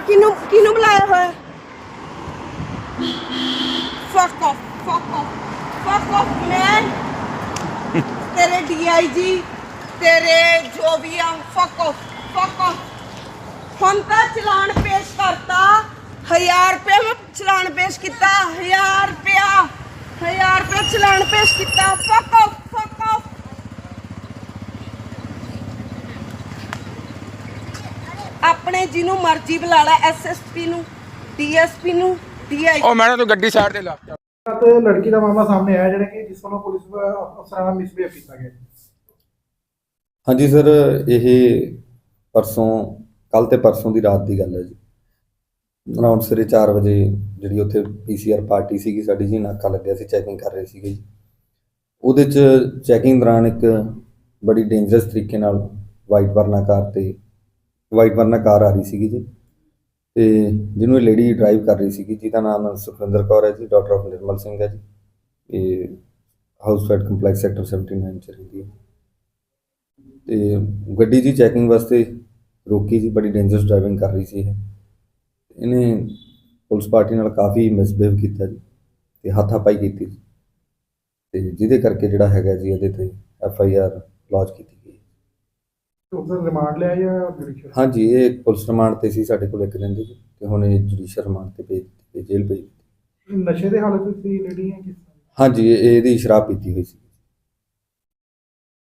ਕਿਨੂੰ ਕਿਨੂੰ ਬੁਲਾਇਆ ਹੋਇਆ? Fuck off fuck off fuck off man ਤੇਰੇ ਡੀਆਈਜੀ ਤੇਰੇ ਜੋ ਵੀ ਆ ਫੱਕ ਆਫ ਫੱਕ ਆਫ ਹੁਣ ਤਾਂ ਚਲਾਨ ਪੇਸ਼ ਕਰਤਾ 1000 ਰੁਪਏ ਮੈਂ ਚਲਾਨ ਪੇਸ਼ ਕੀਤਾ 1000 ਰੁਪਿਆ 1000 ਰੁਪਏ ਚਲਾਨ ਪੇਸ਼ ਕੀਤਾ ਫੱਕ ਆਫ ਫੱਕ ਆਫ ਆਪਣੇ ਜਿਹਨੂੰ ਮਰਜ਼ੀ ਬੁਲਾ ਲੈ ਐਸਐਸਪੀ ਨੂੰ ਡੀਐਸਪੀ ਨੂੰ ਡੀਆਈ ਉਹ ਮੈਡਮ ਤੂੰ ਗੱਡੀ ਸਾਈਡ ਤੇ ਲਾ। ਤੇ ਲੜਕੀ ਦਾ ਮਾਮਲਾ ਸਾਹਮਣੇ ਆਇਆ ਜਿਹੜਾ ਕਿ ਜਿਸ ਵੱਲੋਂ ਪੁਲਿਸ ਅਫਸਰਾਂ ਨਾਲ ਮਿਸਬੀਹੇਵ ਕੀਤਾ ਗਿਆ। ਹਾਂਜੀ ਸਰ ਇਹ ਪਰਸੋਂ ਕੱਲ ਤੇ ਪਰਸੋਂ ਦੀ ਰਾਤ ਦੀ ਗੱਲ ਹੈ ਜੀ। ਅਰਾਊਂਡ ਸਵੇਰੇ 4 ਵਜੇ ਜਿਹੜੀ ਉੱਥੇ ਪੀਸੀਆਰ ਪਾਰਟੀ ਸੀਗੀ ਸਾਡੀ ਜੀ ਨਾਕਾ ਲੱਗਿਆ ਸੀ ਚੈਕਿੰਗ ਕਰ ਰਹੇ ਸੀਗੇ ਜੀ। ਉਹਦੇ ਚ ਚੈਕਿੰਗ ਦੌਰਾਨ ਇੱਕ ਬੜੀ ਡੇਂਜਰਸ ਤਰੀਕੇ ਨਾਲ ਵਾਈਟ ਵਰਨਾ ਕਾਰ ਤੇ ਵਾਈਟ ਵਰਨਾ ਕਾਰ ਆ ਰਹੀ ਸੀਗੀ ਜੀ। ਤੇ ਜਿਹਨੂੰ ਇਹ ਲੇਡੀ ਡਰਾਈਵ ਕਰ ਰਹੀ ਸੀਗੀ, ਜਿਹਦਾ ਨਾਮ ਸੁਖਵਿੰਦਰ ਕੌਰ ਹੈ ਜੀ ਡਾਕਟਰ ਆਫ ਨਿਰਮਲ ਸਿੰਘ ਹੈ ਜੀ। ਇਹ ਹਾਊਸ ਫੈਟ ਕੰਪਲੈਕਸ ਸੈਕਟਰ 79 ਚ ਰਹਿੰਦੀ ਹੈ। ਤੇ ਗੱਡੀ ਦੀ ਚੈਕਿੰਗ ਵਾਸਤੇ ਰੋਕੀ ਸੀ ਬੜੀ ਡੇਂਜਰਸ ਡਰਾਈਵਿੰਗ ਕਰ ਰਹੀ ਸੀ ਇਹ। ਇਹਨੇ ਪੁਲਿਸ ਪਾਰਟੀ ਨਾਲ ਕਾਫੀ ਮਿਸਬਿਹੇਵ ਕੀਤਾ ਜੀ, ਤੇ ਹੱਥਾਪਾਈ ਕੀਤੀ ਜੀ। ਤੇ ਜਿਹਦੇ ਕਰਕੇ ਜਿਹੜਾ ਹੈਗਾ ਜੀ, ਇਹਦੇ ਤੇ ਐਫ ਆਈ ਆਰ ਲੌਂਚ ਕੀਤੀ। ਉਸਦਾ ਰਿਮਾਂਡ ਲਿਆ ਜਾਂ ਜੁਡੀਸ਼ੀਅਲ ਹਾਂਜੀ ਇਹ ਪੁਲਿਸ ਰਿਮਾਂਡ ਤੇ ਸੀ ਸਾਡੇ ਕੋਲ ਇੱਕ ਦਿਨ ਦੀ ਤੇ ਹੁਣ ਇਹ ਜੁਡੀਸ਼ੀਅਲ ਰਿਮਾਂਡ ਤੇ ਭੇਜ ਦਿੱਤੀ ਜੇਲ੍ਹ ਭੇਜ ਦਿੱਤੀ। ਨਸ਼ੇ ਦੇ ਹਾਲਤ ਵਿੱਚ ਸੀ ਲੇਡੀ ਹੈ ਕਿਸ ਤਰ੍ਹਾਂ? ਹਾਂਜੀ ਇਹ ਇਹਦੀ ਸ਼ਰਾਬ ਪੀਤੀ ਹੋਈ ਸੀ।